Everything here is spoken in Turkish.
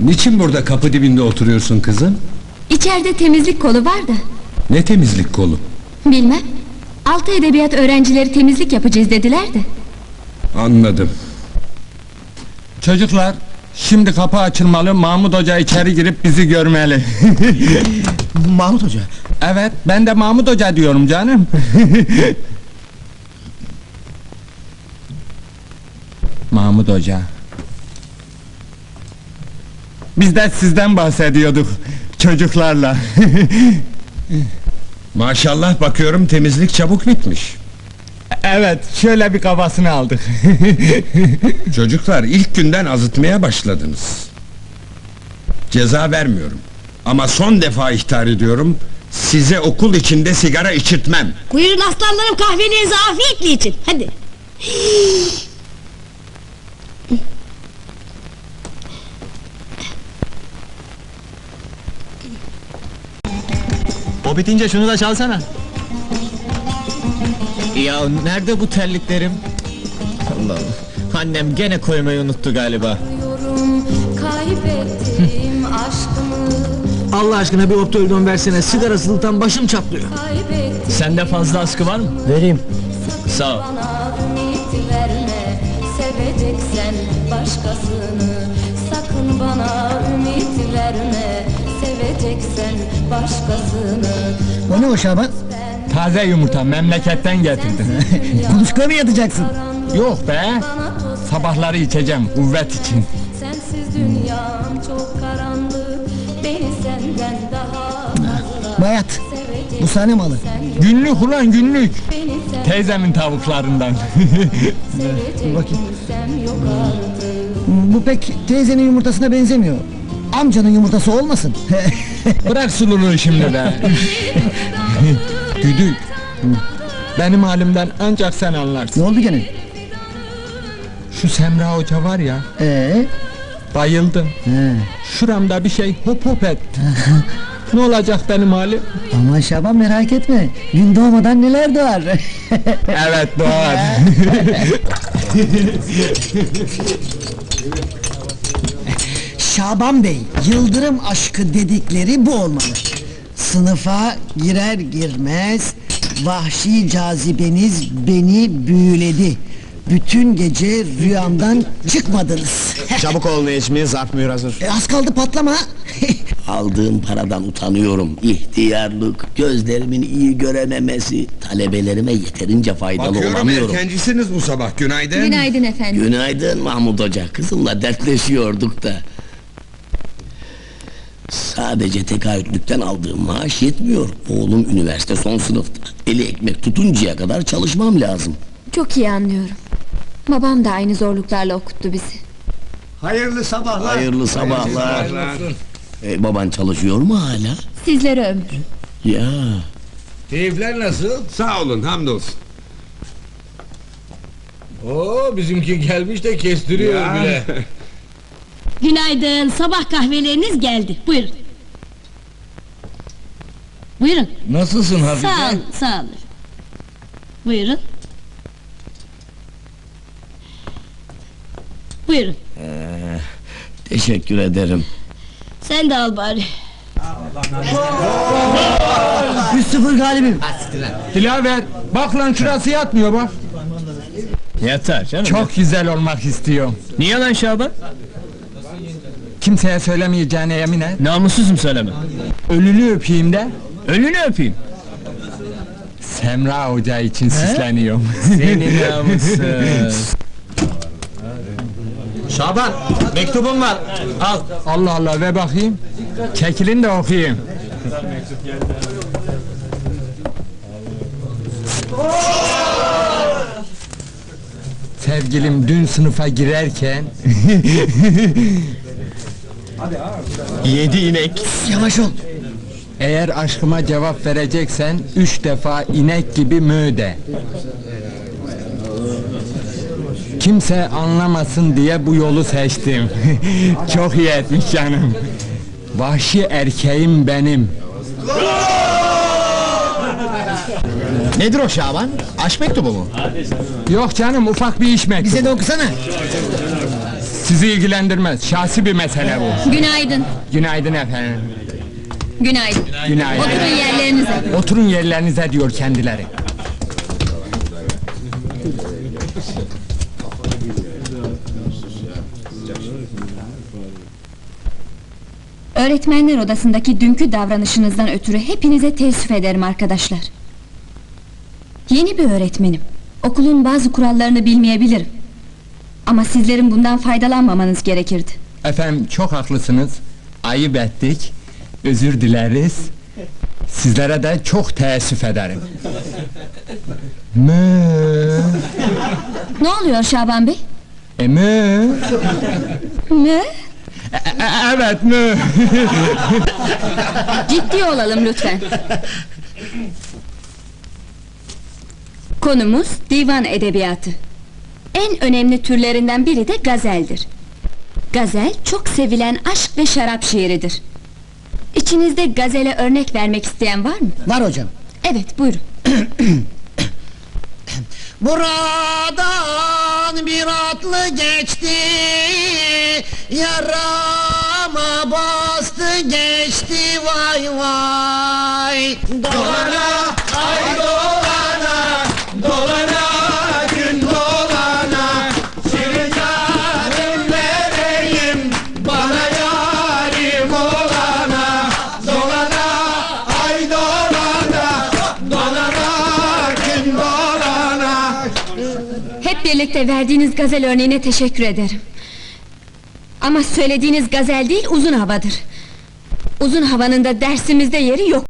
Niçin burada kapı dibinde oturuyorsun kızım? İçeride temizlik kolu var da. Ne temizlik kolu? Bilmem. Altı edebiyat öğrencileri temizlik yapacağız dediler de. Anladım. Çocuklar, şimdi kapı açılmalı, Mahmut Hoca içeri girip bizi görmeli. Mahmut Hoca, evet, ben de Mahmut Hoca diyorum canım. Mahmut Hoca. Biz de sizden bahsediyorduk, çocuklarla. Maşallah bakıyorum temizlik çabuk bitmiş. evet, şöyle bir kafasını aldık. Çocuklar ilk günden azıtmaya başladınız. Ceza vermiyorum. Ama son defa ihtar ediyorum. Size okul içinde sigara içirtmem. Buyurun aslanlarım kahvelerinizi afiyetle için. Hadi. O bitince şunu da çalsana. Ya nerede bu terliklerim? Allah'ım. Annem gene koymayı unuttu galiba. Kaybettim aşkımı Allah aşkına bir optoidon versene sigarasızlıktan başım çatlıyor. kaybettim Sende fazla askı var mı? Vereyim. Sağ ol. bana ümit verme seveceksen başkasını sakın bana ümit verme seveceksen başkasını O ne o Şaban? Taze yumurta, memleketten getirdim. Kuluçka mı yatacaksın? Yok be, sabahları içeceğim, kuvvet için. sensiz dünyam çok karanlık beni senden daha Bayat. Bu sahne malı. Günlük ulan günlük. Teyzemin tavuklarından. artık Bu pek teyzenin yumurtasına benzemiyor. Amcanın yumurtası olmasın. Bırak sululuğu şimdi be. Güdük. Benim halimden ancak sen anlarsın. ne oldu gene? Şu Semra Hoca var ya, Ee? bayıldım. He. Şuramda bir şey hop hop etti. ne olacak benim halim? Aman Şaban merak etme. Gün doğmadan neler doğar. Evet doğar. Şaban Bey, yıldırım aşkı dedikleri bu olmalı. Sınıfa girer girmez vahşi cazibeniz beni büyüledi. Bütün gece rüyamdan çıkmadınız. Çabuk ol Necmi, zarf mühür hazır. E, az kaldı patlama. Aldığım paradan utanıyorum. İhtiyarlık, gözlerimin iyi görememesi, talebelerime yeterince faydalı Bakıyorum olamıyorum. erkencisiniz bu sabah günaydın. Günaydın efendim. Günaydın Mahmut Hoca, kızımla dertleşiyorduk da. Sadece tekahütlükten aldığım maaş yetmiyor. Oğlum üniversite son sınıfta. Eli ekmek tutuncaya kadar çalışmam lazım. Çok iyi anlıyorum. Babam da aynı zorluklarla okuttu bizi. Hayırlı sabahlar. E, baban çalışıyor mu hala? Sizlere ömür. Ya. Keyifler nasıl? Sağ olun hamdolsun. Oo bizimki gelmiş de kestiriyor Ya. bile. Günaydın. Sabah kahveleriniz geldi. Buyurun. Buyurun. Nasılsın Hafize? Sağ ol, sağ ol. Buyurun. Buyurun. Teşekkür ederim. Sen de al bari. 3-0 galibim. Dilaver, bak lan şurası yatmıyor bak. Yeter canım. Çok güzel olmak istiyorum. Niye lan Şaban? Kimseye söylemeyeceğine yemin et. Namussuzum söyleme. Ölünü öpeyim de. Ölünü öpeyim. Semra Hoca için süsleniyorum. Senin namussuz. Şaban, mektubum var. Al. Allah Allah ver bakayım. Çekilin de okuyayım. Sevgilim dün sınıfa girerken Yedi inek. Yavaş ol. Eğer aşkıma cevap vereceksen üç defa inek gibi mö de. Kimse anlamasın diye bu yolu seçtim. Çok iyi etmiş canım. Vahşi erkeğim benim. Nedir o Şaban? Aşk mektubu mu? Yok canım ufak bir iş mektubu. Bize de okusana. Sizi ilgilendirmez. Şahsi bir mesele bu. Günaydın. Günaydın efendim. Günaydın. Günaydın. Oturun yerlerinize. Oturun yerlerinize diyor kendileri. Öğretmenler odasındaki dünkü davranışınızdan ötürü hepinize teessüf ederim arkadaşlar. Yeni bir öğretmenim. Okulun bazı kurallarını bilmeyebilirim. Ama sizlerin bundan faydalanmamanız gerekirdi. Efendim çok haklısınız. Ayıp ettik. Özür dileriz. Sizlere de çok teessüf ederim. Mü. Ne oluyor Şaban Bey? E, mü. Ne? E, e, evet mü. Ciddi olalım lütfen. Konumuz divan edebiyatı. En önemli türlerinden biri de gazeldir. Gazel çok sevilen aşk ve şarap şiiridir. İçinizde gazele örnek vermek isteyen var mı? Var hocam. Evet, buyurun. Buradan bir atlı geçti Yarama bastı geçti vay vay Dolana Birlikte verdiğiniz gazel örneğine teşekkür ederim. Ama söylediğiniz gazel değil, uzun havadır. Uzun havanın da dersimizde yeri yok.